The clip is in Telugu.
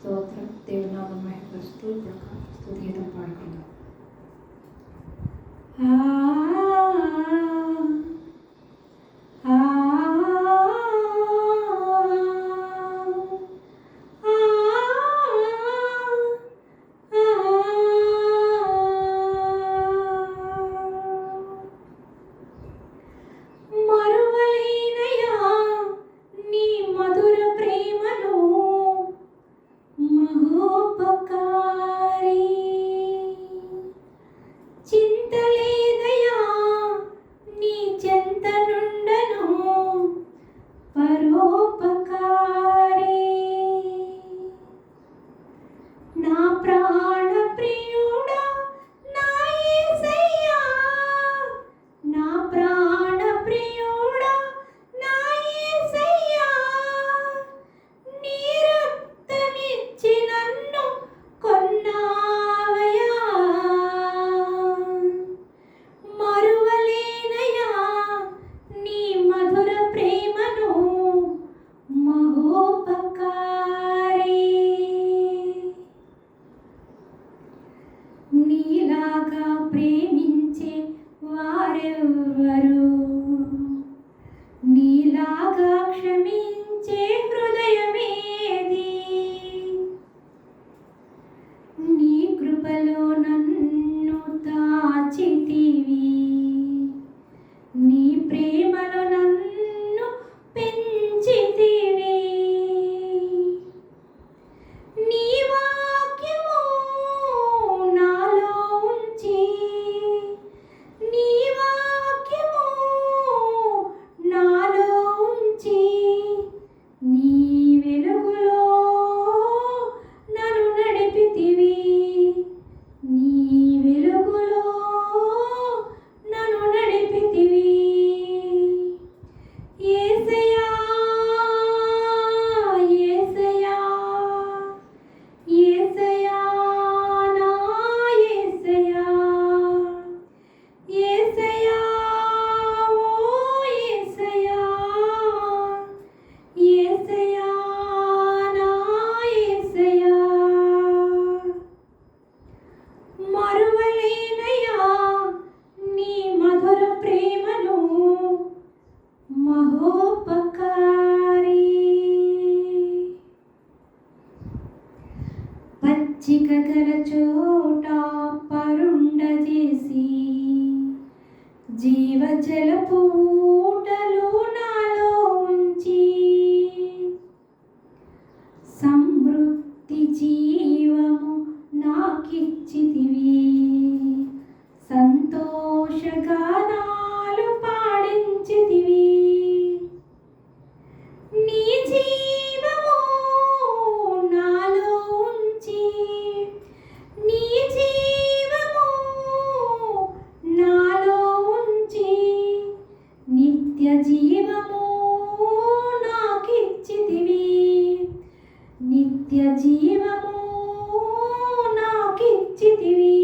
ಸ್ತೋತ್ರ ದೇವನಾಮ ಮಹಿಮ ಸ್ತೋತ್ರ ಸ್ತುತಿಯನ್ನು ಮಾಡಿಕೊಂಡು ಆ నీ కృపలో నన్ను దాచితివి. తిరగల చోట పరుండ చేసి జీవజల పూటలు నాలో ఉంచి సమృద్ధి జీవము నాకిచ్చితివి. సంతోషగా నిత్య జీవము నాకిచ్చితివి. నిత్య జీవము నాకిచ్చితివి.